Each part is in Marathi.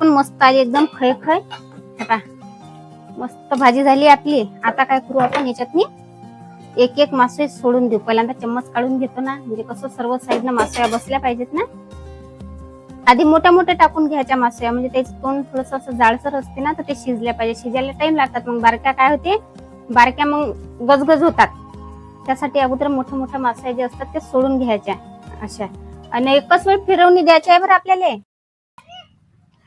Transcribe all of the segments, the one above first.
पण मस्त आली एकदम खय खय आता मस्त भाजी झाली आपली. आता काय करू आपण याच्यातनी? एक एक मासे सोडून देऊ. पहिल्यांदा चम्मच काढून घेतो ना. म्हणजे कसं सर्व साईडनं मासोया बसल्या पाहिजेत ना. आधी मोठ्या मोठ्या टाकून घ्यायच्या मासोया म्हणजे त्याचं तोंड थोडस असं जाडसर असते ना तर ते शिजल्या पाहिजे. शिजायला टाइम लागतात. मग बारक्या काय होते? बारक्या मग गजगज होतात. त्यासाठी अगोदर मोठ्या मोठ्या मासोया जे असतात ते सोडून घ्यायच्या. अशा. आणि एकच वेळ फिरवणी द्यायची आहे बरं आपल्याला.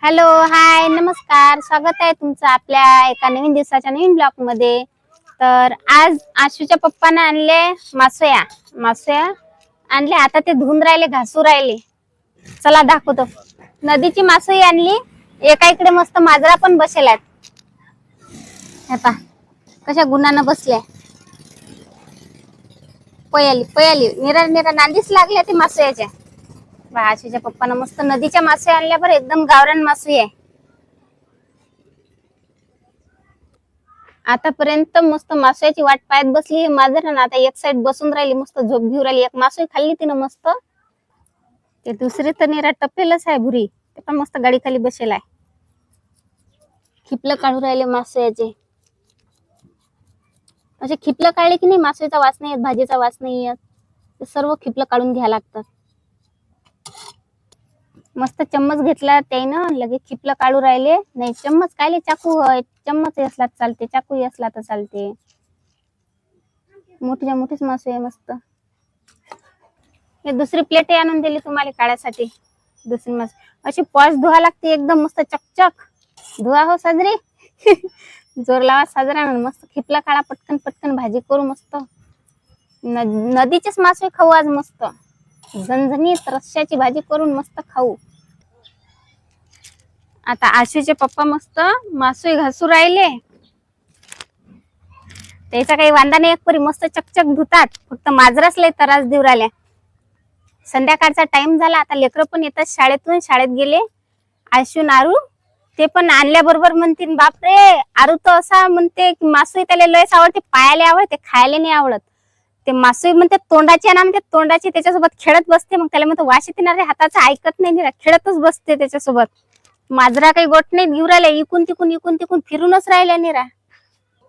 हॅलो हाय नमस्कार. स्वागत आहे तुमचं आपल्या एका नवीन दिवसाच्या नवीन ब्लॉगमध्ये तर आज आशूच्या पप्पानं आणले मासोया. मासोया आणले आता ते धुवून राहिले घासू राहिले. चला दाखवतो. नदीची मासोई आणली. एका इकडे मस्त माजरा पण बसेल हे पहा, कशा गुणानं बसल्या. पयाली पयाली. निरा निरा नांदीच लागल्या ते मासोयाच्या. आशीच्या पप्पानं मस्त नदीच्या मासे आणल्या बरं एकदम गावरान मासे आहे. आतापर्यंत मस्त मासोयाची वाट पाहत बसली माझं ना आता एक साइड बसून राहिली मस्त झोप घेऊ राहिली एक मासोई खाल्ली तिनं मस्त. ते दुसरी तर निरा टपेलच आहे भुरी ते पण मस्त गाडी खाली बसेल आहे. खिपलं काढू राहिले मासोयाचे असे खिपलं काढले की नाही मासोळीचा वास नाही येत भाजीचा वास नाही येत. ते सर्व खिपलं काढून घ्या लागतात. मस्त चम्मच घेतला त्यानं लगे खिपलं काढू राहिले. नाही चम्मच कायले चाकू होय? चम्मच असला तर चालते चाकू असला तर चालते. मोठीच्या मोठीच मासू आहे मस्त. हे दुसरी प्लेट आणून दिली तुम्हाला काढायसाठी. दुसरी मास. अशी पॉश धुवा लागते एकदम मस्त चकचक. धुवा हो साजरी? जोर लावा साजरा मस्त खिपला काढा पटकन पटकन भाजी करू मस्त. न- नदीचेच मासे खाऊ आज मस्त. झणझणीत रस्स्याची भाजी करून मस्त खाऊ. आता आशूचे पप्पा मस्त मासोई घासू राहिले. त्याचा काही वांदा नाही एक परी मस्त चकचक धुतात. फक्त माजराच लय त्रास देऊ राहिल्या. संध्याकाळचा टाइम झाला आता लेकरं पण येतात शाळेतून शाळेत गेले. आशू नारू ते पण आणल्याबरोबर म्हणतील बापरे आरू तर असा म्हणते की मासोई त्याला लयच आवडते पायाला आवडते खायला नाही आवडत. ते मासोई म्हणते तोंडाची ना म्हणते तोंडाची त्याच्यासोबत खेळत बसते. मग त्याला म्हणते येते ना रे हाताचं ऐकत नाही निरा खेळतच बसते त्याच्यासोबत. माजरा काही गोट नाही घेऊ राहिल्या इकून तिकून इकून तिकून फिरूनच राहिल्या निरा.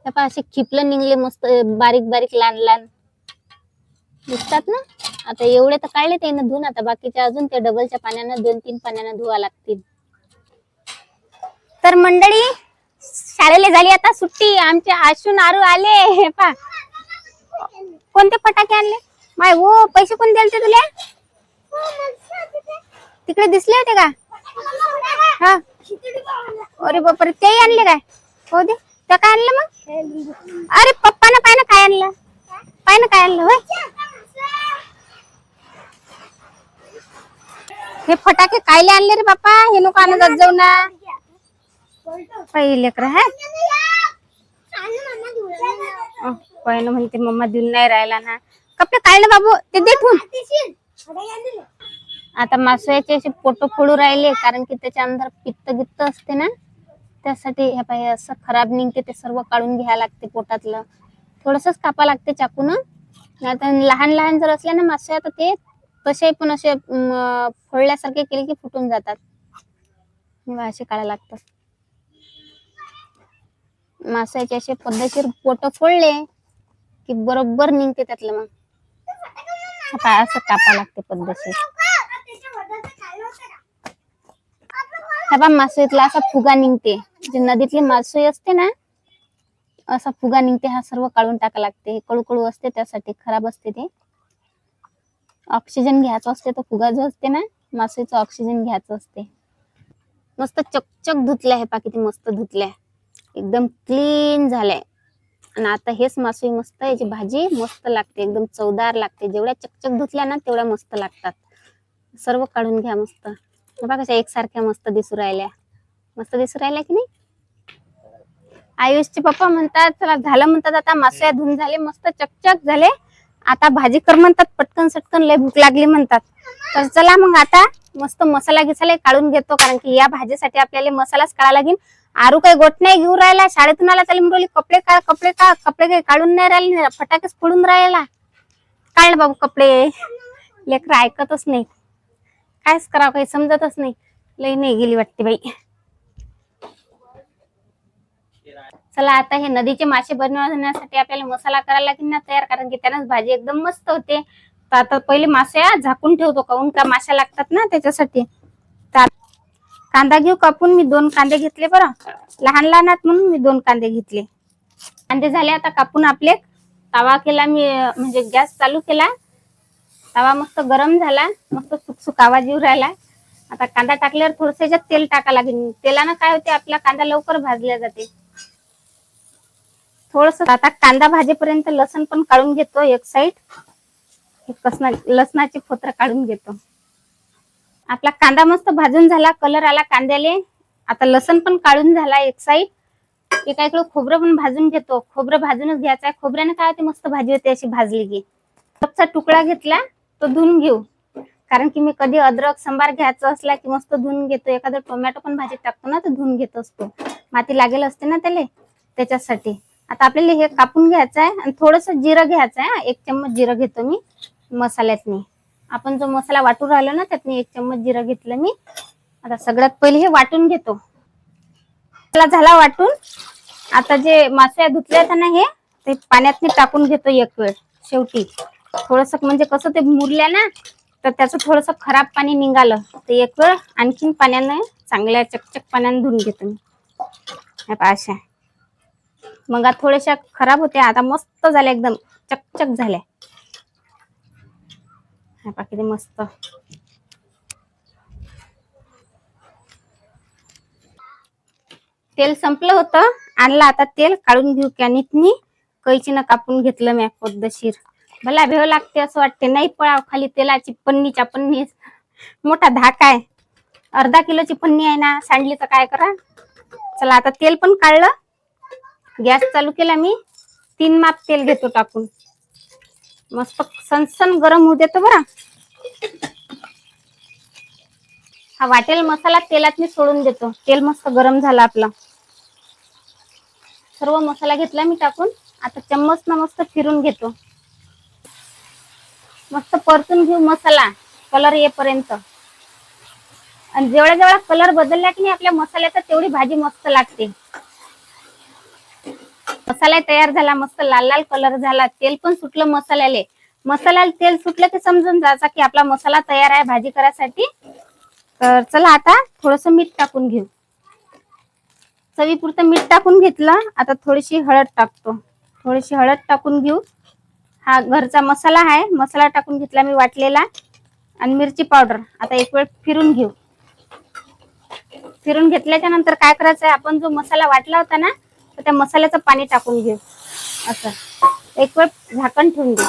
त्या पहा असे खिपलं निघले मस्त बारीक बारीक लहान लहान दिसतात ना? आता एवढे तर काढले त्यानं धुवून आता बाकीचे अजून ते डबलच्या पाण्यानं दोन तीन पाण्यानं धुवा लागतील. तर मंडळी शाळेला झाली आता सुट्टी आमचे आशू नारू आले हे पा कोणते फटाके आणले? माय हो पैसे कोण दिले तुला? तिकडे दिसले होते का? हा. अरे बापरे ते आणले काय? हो दे. त्या काय आणलं मग? अरे पप्पानं पाय ना काय आणलं? पाय ना काय आणलं हे फटाके कायले आणले रे बाप्पा? हे नको आणत जाऊ ना. पहिले लेकर आहे पहिलं म्हणते मम्मा देऊन नाही राहिला ना. कपडे काढले बाबू ते दे ठेवून आता मासोयाचे असे पोटो फोडू राहिले कारण की त्याच्या अंदर पित्त गित्त असते ना त्यासाठी हे पाहिजे असं खराब निघते ते सर्व काढून घ्यायला लागते पोटातलं. थोडसच कापा लागते चाकून. नाहीतर लहान लहान जर असल्या ना मासोया तर ते तसे पण असे फोडल्यासारखे केले की फुटून जातात. मग असे काढायला लागतात मासाचे असे पद्धतशीर पोट फोडले की बरोबर निघते त्यातलं मग. आता असं कापा लागते पद्धतशीर. हा बा मासोईतला असा फुगा निघते. जे नदीतली मासोई असते ना असा फुगा निघते हा सर्व काढून टाका लागते. हे कडू असते त्यासाठी खराब असते ते. ऑक्सिजन घ्यायचं असते तो फुगा जो असते ना मासोईचं ऑक्सिजन घ्यायचं असते. मस्त चकचक धुतल्या हे पा किती मस्त धुतल्या. एकदम क्लीन झालंय. आणि आता हेच मासोई मस्त याची भाजी मस्त लागते एकदम चवदार लागते. जेवढ्या चकचक धुतल्या ना तेवढ्या मस्त लागतात. सर्व काढून घ्या मस्त. बघा कशा एकसारख्या मस्त दिसू राहिल्या. मस्त दिसू राहिल्या की नाही? आयुषचे पप्पा म्हणतात चला झालं म्हणतात आता मासोया धुवून झाले मस्त चकचक झाले. आता भाजी कर म्हणतात पटकन सटकन लय भूक लागली म्हणतात. तर चला मग आता मस्त मसाला गिसाला काढून घेतो कारण की या भाजीसाठी आपल्याला मसालाच काढा लागेल. आरू काही गोट नाही घेऊन राहिला. शाळेतून आला चालेल म्हणून कपडे का कपडे का कपडे काही काढून नाही राहिले फटाकेच फोडून राहिला. काढ बाबू कपडे. लेकर ऐकतच नाही कायच करावं काही समजतच नाही. लई नाही गेली वाटते बाई. चला आता हे नदीचे मासे बनवण्यासाठी आपल्याला मसाला करायला लागेल ना तयार कारण की त्यानंच भाजी एकदम मस्त होते. तर आता पहिले मासे झाकून ठेवतो. काऊन का माश्या लागतात ना त्याच्यासाठी? कांदा घेऊ कापून मी दोन कांदे घेतले बरं. लहान लहान आहेत म्हणून मी दोन कांदे घेतले. कांदे झाले आता कापून आपले. तवा केला मी म्हणजे गॅस चालू केला. तवा मस्त गरम झाला. मस्त सुकसुक आवाज येऊ राहिला. आता कांदा टाकल्यावर थोडस याच्यात तेल टाका लागेल. तेलानं काय होते आपला कांदा लवकर भाजला जाते. थोडस आता कांदा भाजेपर्यंत लसण पण काढून घेतो एक साईड कसना लसणाचे फोत्र काढून घेतो. आपला कांदा मस्त भाजून झाला कलर आला कांद्याले. आता लसण पण काढून झाला एक साईड एका इकडं खोबरं पण भाजून घेतो. खोबरं भाजूनच घ्यायचं आहे. काय होते मस्त भाजी होते अशी भाजली की. कपचा तुकडा घेतला तो धुवून घेऊ. कारण की मी कधी अद्रक संबार घ्यायचा असला की मस्त धुवून घेतो. एखादं टोमॅटो पण भाजीत टाकतो ना तर धुवून घेत असतो. माती लागेल असते ना त्याला त्याच्यासाठी. आता आपल्याला हे कापून घ्यायचं आहे आणि थोडस जिरं घ्यायचं आहे. एक चम्मच जिरं घेतो मी मसाल्यातनी. आपण जो मसाला वाटून राहिलो ना त्यातनी एक चम्मच जिरं घेतलं मी. आता सगळ्यात पहिले हे वाटून घेतो. मसाला झाला वाटून. आता जे मासे धुतले आहेत ना हे ते पाण्यात टाकून घेतो एक वेळ. शेवटी. थोडस म्हणजे कसं ते मुरल्या ना तर त्याचं थोडस खराब पाणी निघालं. ते एक वेळ आणखीन पाण्यानं चांगल्या चकचक पाण्यानं धुवून घेतो मी. अशा. मग आता थोड्याशा खराब होत्या. आता मस्त झाल्या एकदम. चकचक झाल्या. हे पहा मस्त. तेल संपलं होतं. आणलं आता तेल काढून घेऊ कॅनितनी कैचीनं कापून घेतलं मी पद्धतशीर भला भेव लागते असं वाटते. नाही पळाव खाली तेलाची पन्नीच्या पन्नी. मोठा धाक आहे. अर्धा किलोची पन्नी आहे ना. सांडली तर काय करा. चला आता तेल पण काढलं. गॅस चालू केला मी. तीन माप तेल घेतो टाकून. मस्त सनसन गरम होऊ देतो बरं. हा वाटेल मसाला तेलात मी सोडून देतो. तेल मस्त गरम झालं आपलं. सर्व मसाला घेतला मी टाकून. आता चम्मच ना मस्त फिरून घेतो. मस्त परतून घेऊ मसाला. कलर येईपर्यंत आणि जेवढा जेवढा कलर बदलला की नाही आपल्या मसाल्याचा तेवढी भाजी मस्त लागते. मसाला तयार झाला मस्त लाल लाल कलर झाला तेल पण सुटलं मसाल्याले. मसाल्याला तेल सुटलं की समजून जायचा की आपला मसाला तयार आहे भाजी करायसाठी. तर चला आता थोडस मीठ टाकून घेऊ. चवीपुरतं मीठ टाकून घेतलं आता थोडीशी हळद टाकतो. थोडीशी हळद टाकून घेऊ. हा घरचा मसाला आहे मसाला टाकून घेतला मी वाटलेला. आणि मिरची पावडर आता एक वेळ फिरून घेऊ. फिरून घेतल्याच्या नंतर काय करायचं आहे आपण जो मसाला वाटला होता ना तर त्या मसाल्याचं पाणी टाकून घेऊ. असं. एक वेळ झाकण ठेवून घेऊ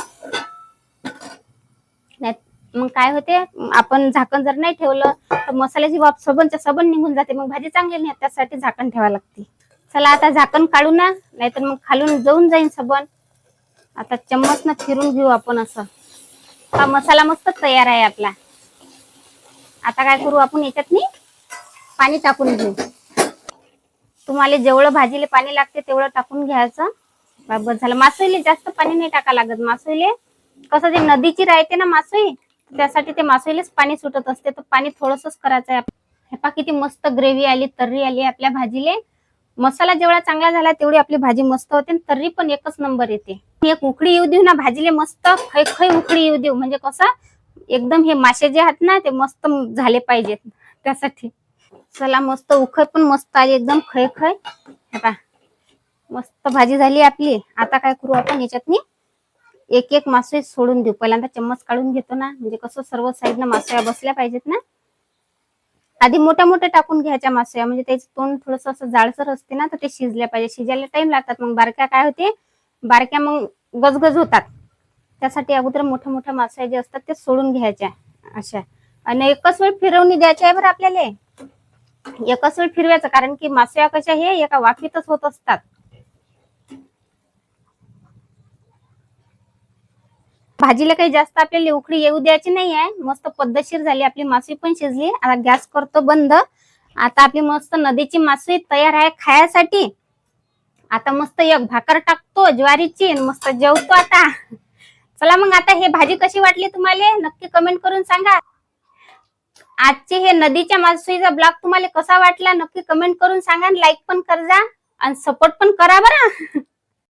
नाही मग काय होते आपण झाकण जर नाही ठेवलं तर मसाल्याची बाब सबनच्या सबन निघून जाते. मग भाजी चांगली नाही त्यासाठी झाकण ठेवा लागते. चला आता झाकण काढू ना नाहीतर मग खालून जाऊन जाईन सबन. आता चम्मच न फिरून घेऊ आपण असं. हा मसाला मस्त तयार आहे आपला. आता काय करू आपण याच्यात पाणी टाकून घेऊ. तुम्हाला जेवढं भाजीले पाणी लागते तेवढं टाकून घ्यायचं. बस झालं. मासोईले जास्त पाणी नाही टाका लागत. मासोईले कसं ते नदीची राहते ना मासोई त्यासाठी ते मासोईलेच पाणी सुटत असते. तर पाणी थोडंसंच करायचं आहे. हे पा किती मस्त ग्रेव्ही आली तर्री आली आपल्या भाजीले. मसाला जेवढा चांगला झाला तेवढी आपली भाजी मस्त होते आणि तर्री पण एकच नंबर येते. एक उकडी येऊ देऊ ना भाजीले मस्त खै खै उकडी येऊ देऊ. म्हणजे कसं एकदम हे मासे जे आहेत ना ते मस्त झाले पाहिजेत. त्यासाठी. चला मस्त उखळ पण मस्त आली एकदम खय खय आता मस्त भाजी झाली आपली. आता काय करू आपण याच्यातनी? एक एक मासे सोडून देऊ. पहिल्यांदा चम्मच काढून घेतो ना. म्हणजे कसं सर्व साईडनं मासोया बसल्या पाहिजेत ना. आधी मोठ्या मोठ्या टाकून घ्यायच्या मासोया म्हणजे त्याचं तोंड थोडस असं जाडसर असते ना तर ते शिजल्या पाहिजे. शिजायला टाइम लागतात. मग बारक्या काय होते? बारक्या मग गजगज होतात. त्यासाठी अगोदर मोठ्या मोठ्या मासोया जे असतात ते सोडून घ्यायच्या. अशा. आणि एकच वेळ फिरवणी द्यायची आहे बरं आपल्याला. एकच वेळ फिरवायचं कारण की मासळ्या कशा हे एका वाफीतच होत असतात. भाजीला काही जास्त आपल्याला उकडी येऊ द्यायची नाही आहे मस्त पद्धतशीर झाली आपली मासळी पण शिजली. आता गॅस करतो बंद. आता आपली मस्त नदीची मासळी तयार आहे खायासाठी. आता मस्त एक भाकर टाकतो ज्वारीची मस्त जेवतो आता. चला मग आता हे भाजी कशी वाटली तुम्हाला? नक्की कमेंट करून सांगा. आजचे हे नदीच्या मासळीचा ब्लॉग तुम्हाला कसा वाटला नक्की कमेंट करून सांगा लाईक पण करजा आणि सपोर्ट पण करा बरं.